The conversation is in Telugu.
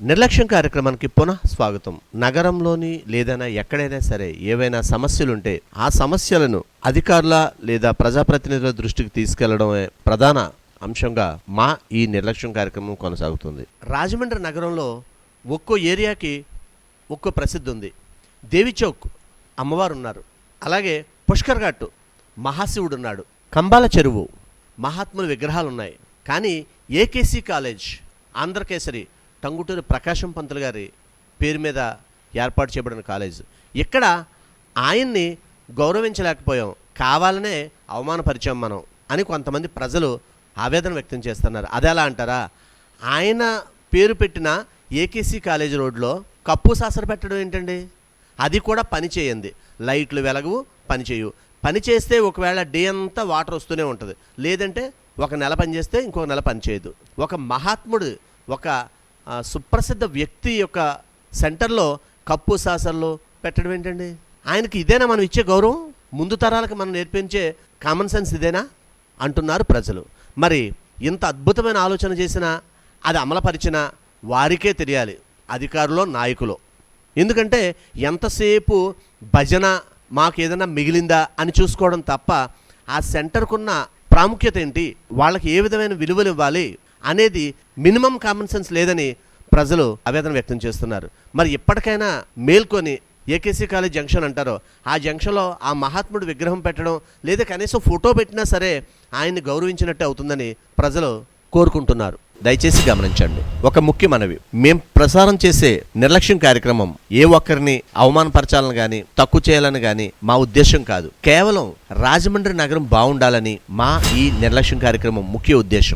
నిర్లక్ష్యం కార్యక్రమానికి పునః స్వాగతం. నగరంలోని లేదైనా ఎక్కడైనా సరే ఏవైనా సమస్యలుంటే ఆ సమస్యలను అధికారుల లేదా ప్రజాప్రతినిధుల దృష్టికి తీసుకెళ్ళడమే ప్రధాన అంశంగా మా ఈ నిర్లక్ష్యం కార్యక్రమం కొనసాగుతుంది. రాజమండ్రి నగరంలో ఒక్కో ఏరియాకి ఒక్కో ప్రసిద్ధి ఉంది. దేవిచౌక్ అమ్మవారు ఉన్నారు అలాగే పుష్కర్ ఘాట్ మహాశివుడు ఉన్నాడు. కంబాల చెరువు మహాత్ముల విగ్రహాలు ఉన్నాయి కానీ ఏకేసీ కాలేజ్ ఆంధ్రకేసరి టంగుటూరి ప్రకాశం పంతులు గారి పేరు మీద ఏర్పాటు చేయబడిన కాలేజ్. ఇక్కడ ఆయన్ని గౌరవించలేకపోయాం. కావాలనే అవమానపరిచాం మనం అని కొంతమంది ప్రజలు ఆవేదన వ్యక్తం చేస్తున్నారు. అది ఎలా అంటారా? ఆయన పేరు పెట్టిన ఏకేసీ కాలేజ్ రోడ్లో కప్పు సాసర పెట్టడం ఏంటండి? అది కూడా పని చేయండి. లైట్లు వెలగవు పని చేయవు పని చేస్తే ఒకవేళ డే అంతా వాటర్ వస్తూనే ఉంటుంది. లేదంటే ఒక నెల పనిచేస్తే ఇంకొక నెల పనిచేయదు ఒక మహాత్ముడు ఒక సుప్రసిద్ధ వ్యక్తి యొక్క సెంటర్లో కప్పు సాసర్లు పెట్టడం ఏంటండి? ఆయనకి ఇదేనా మనం ఇచ్చే గౌరవం? ముందు తరాలకు మనం నేర్పించే కామన్ సెన్స్ ఇదేనా? అంటున్నారు ప్రజలు. మరి ఇంత అద్భుతమైన ఆలోచన చేసినా అది అమలుపరిచినా వారికే తెలియాలి అధికారులో నాయకులు. ఎందుకంటే ఎంతసేపు భజన మాకు ఏదైనా మిగిలిందా అని చూసుకోవడం తప్ప ఆ సెంటర్కున్న ప్రాముఖ్యత ఏంటి? వాళ్ళకి ఏ విధమైన విలువలు ఇవ్వాలి? అనేది మినిమం కామన్ సెన్స్ లేదని ప్రజలు ఆవేదన వ్యక్తం చేస్తున్నారు. మరి ఇప్పటికైనా మేల్కొని ఏకేసీ కాలేజ్ జంక్షన్ అంటారో ఆ జంక్షన్లో ఆ మహాత్ముడు విగ్రహం పెట్టడం లేదా కనీసం ఫోటో పెట్టినా సరే ఆయన్ని గౌరవించినట్టు అవుతుందని ప్రజలు కోరుకుంటున్నారు. దయచేసి గమనించండి ఒక ముఖ్య మనవి. మేం ప్రసారం చేసే నిర్లక్ష్యం కార్యక్రమం ఏ ఒక్కరిని అవమానపరచాలని కానీ తక్కువ చేయాలని కానీ మా ఉద్దేశం కాదు. కేవలం రాజమండ్రి నగరం బాగుండాలని మా ఈ నిర్లక్ష్యం కార్యక్రమం ముఖ్య ఉద్దేశం.